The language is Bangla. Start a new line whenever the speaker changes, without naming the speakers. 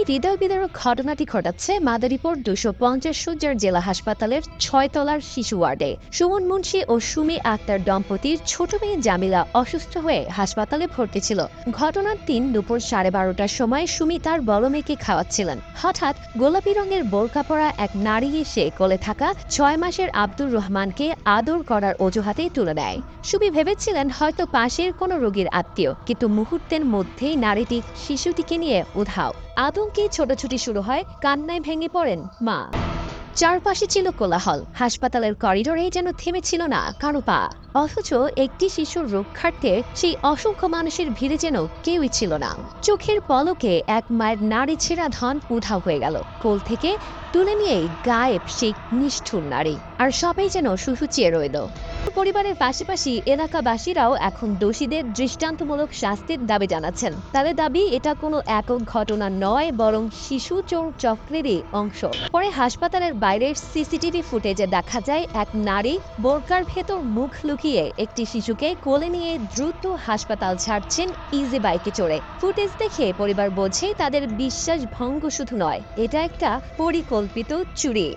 এই হৃদয় বিদারক ঘটনাটি ঘটাচ্ছে মাদারীপুর দুশো পঞ্চাশ সজ্জার জেলা হাসপাতালের ছয়তলার শিশু ওয়ার্ডে। সুমন মুন্সি ও সুমি আক্তার দম্পতির ছোট মেয়ে জামিলা অসুস্থ হয়ে হাসপাতালে ভর্তি ছিল। ঘটনার দিন দুপুর সাড়ে বারোটার সময় সুমি তার বড় মেয়েকে খাওয়াচ্ছিলেন। হঠাৎ গোলাপি রঙের বোরকা পরা এক নারী এসে কোলে থাকা ছয় মাসের আব্দুর রহমানকে আদর করার অজুহাতে তুলে দেয় সুমি ভেবেছিলেন হয়তো পাশের কোনো রোগীর আত্মীয়, কিন্তু মুহূর্তের মধ্যেই নারীটি শিশুটিকে নিয়ে উধাও। আতঙ্কে ছোটাছুটি শুরু হয়, কান্নায় ভেঙে পড়েন মা। চারপাশে ছিল কোলাহল, হাসপাতালের করিডোরে যেন থেমেছিল না কারও পা। অথচ একটি শিশুর রক্ষার্থে সেই অসংখ্য মানুষের ভিড়ে যেন কেউই ছিল না। চোখের পলকে এক মায়ের নারী ছেঁড়া ধন উধাও হয়ে গেল। কোল থেকে তুলে নিয়েই গায়েব সেই নিষ্ঠুর নারী। আর সবাই যেন সুসুচিয়ে রইল। পরিবারের পাশাপাশি এলাকাবাসীরাও এখন দোষীদের দৃষ্টান্তমূলক শাস্তির দাবি জানাচ্ছেন। তাদের দাবি, এটা কোনো একক ঘটনা নয়, বরং শিশু চোর চক্রেরই অংশ। পরে হাসপাতালের বাইরের সিসিটিভি ফুটেজে দেখা যায়, এক নারী বোরকার ভেতর মুখ লুকিয়ে একটি শিশুকে কোলে নিয়ে দ্রুত হাসপাতাল ছাড়ছেন ইজি বাইকে চড়ে। ফুটেজ দেখে পরিবার বোঝে, তাদের বিশ্বাস ভঙ্গ শুধু নয়, এটা একটা পরিকল্পিত চুরি।